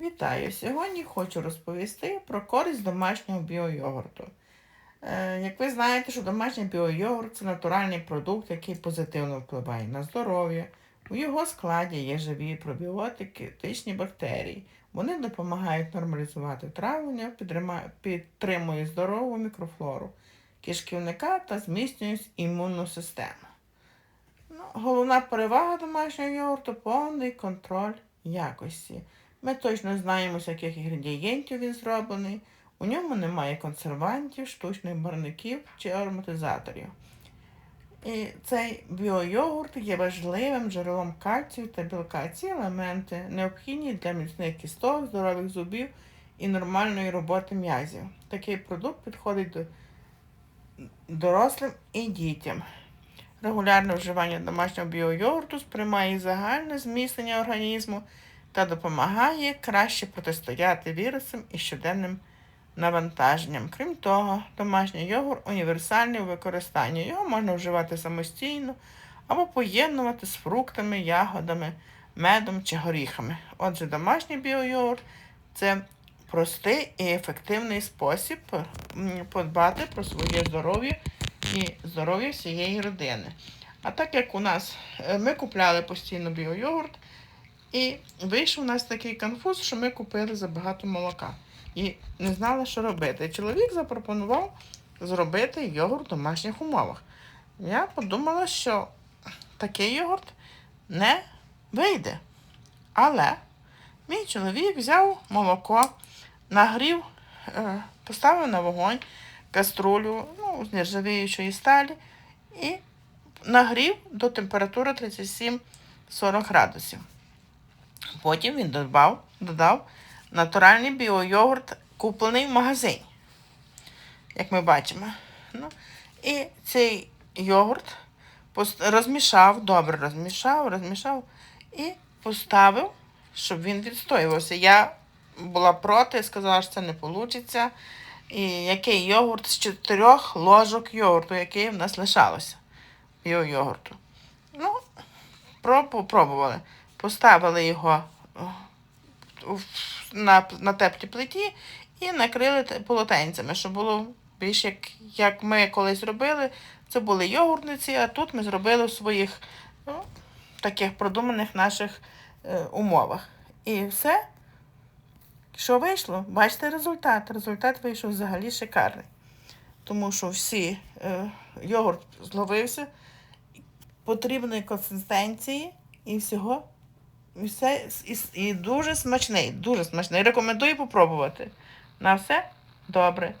Вітаю! Сьогодні хочу розповісти про користь домашнього біойогурту. Е, як ви знаєте, що домашній біойогурт це натуральний продукт, який позитивно впливає на здоров'я. У його складі є живі пробіотики, етичні бактерії. Вони допомагають нормалізувати травлення, підтримують здорову мікрофлору кишківника та зміцнюють імунну систему. Ну, головна перевага домашнього йогурту повний контроль якості. Ми точно знаємо, з яких інгредієнтів він зроблений. У ньому немає консервантів, штучних барників чи ароматизаторів. І цей біойогурт є важливим джерелом кальцію та білка. Ці елементи необхідні для міцних кісток, здорових зубів і нормальної роботи м'язів. Такий продукт підходить до дорослим і дітям. Регулярне вживання домашнього біойогурту сприймає загальне зміцнення організму та допомагає краще протистояти вірусам і щоденним навантаженням. Крім того, домашній йогурт універсальний у використанні. Його можна вживати самостійно або поєднувати з фруктами, ягодами, медом чи горіхами. Отже, домашній біойогурт це простий і ефективний спосіб подбати про своє здоров'я і здоров'я всієї родини. А так як у нас е, ми купляли постійно біойогурт, і вийшов у нас такий конфуз, що ми купили забагато молока. І не знали, що робити. Чоловік запропонував зробити йогурт в домашніх умовах. Я подумала, що такий йогурт не вийде. Але мій чоловік взяв молоко, нагрів, е, поставив на вогонь каструлю ну, з нержавіючої сталі і нагрів до температури 37-40 градусів. Потім він додав, додав натуральний біойогурт, куплений в магазині, як ми бачимо. Ну, і цей йогурт розмішав, добре розмішав, розмішав і поставив, щоб він відстоювався. Я була проти, сказала, що це не вийде. І який йогурт з чотирьох ложок йогурту, який в нас лишалося. Біойогурту. Ну, про- попробували. Поставили його на, на теплій плиті і накрили полотенцями, щоб було більш як, як ми колись робили. Це були йогуртниці, а тут ми зробили в своїх ну, таких продуманих наших е, умовах. І все. Що вийшло? Бачите результат. Результат вийшов взагалі шикарний. Тому що всі е, йогурт зловився потрібної консистенції і всього. І, все, і, і дуже смачний, дуже смачний. Рекомендую попробувати. На все добре.